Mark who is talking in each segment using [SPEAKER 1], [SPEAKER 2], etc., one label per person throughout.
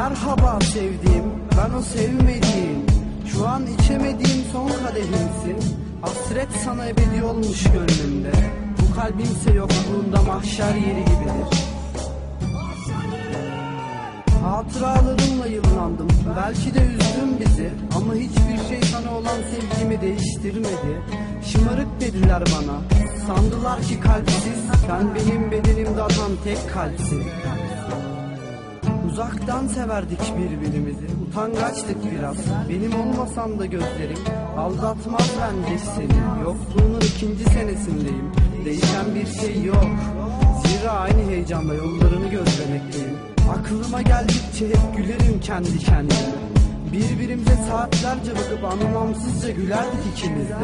[SPEAKER 1] Merhaba sevdiğim, ben o sevmediğim Şu an içemediğim son kadehimsin. Hasret sana ebedi olmuş gönlümde. Bu kalbimse yokluğunda mahşer yeri gibidir. Hatıralarımla yıllandım Belki de üzdün bizi. Ama hiçbir şey sana olan sevgimi değiştirmedi. Şımarık dediler bana Sandılar ki kalpsiz. Sen benim bedenimde atan tek kalpsin Uzaktan severdik birbirimizi. Utangaçtık biraz. Benim olmasan da gözlerim Aldatmaz bence seni. Yokluğunun ikinci senesindeyim. Değişen bir şey yok. Zira aynı heyecanla yollarını gözlemekteyim. Aklıma geldikçe hep gülerim kendi kendime Birbirimize saatlerce bakıp anlamsızca gülerdik ikimiz de.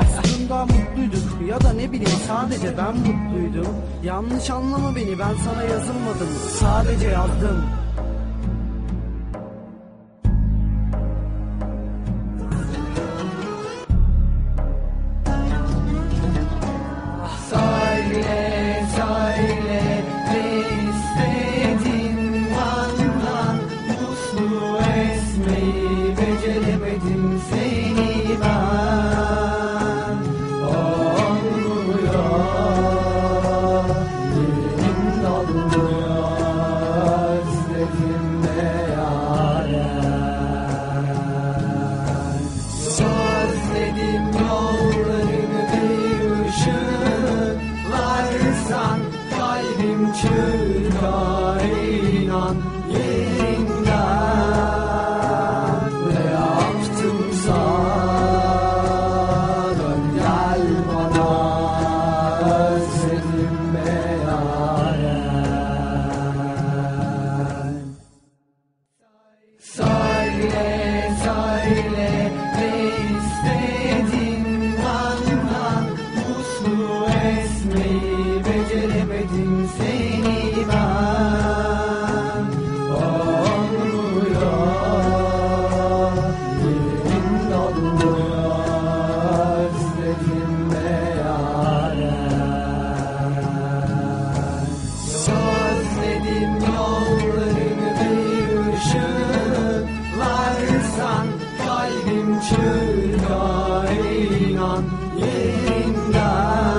[SPEAKER 1] Aslında mutluyduk ya da ne bileyim sadece ben mutluydum. Yanlış anlama beni ben sana yazılmadım. Sadece yazdım Çırpar inan yerinden. Ne yaptımsa dön gel bana Özledim beceremedim seni ben Olmuyor bir ışıklarsan Kalbim çırpar inan yerinden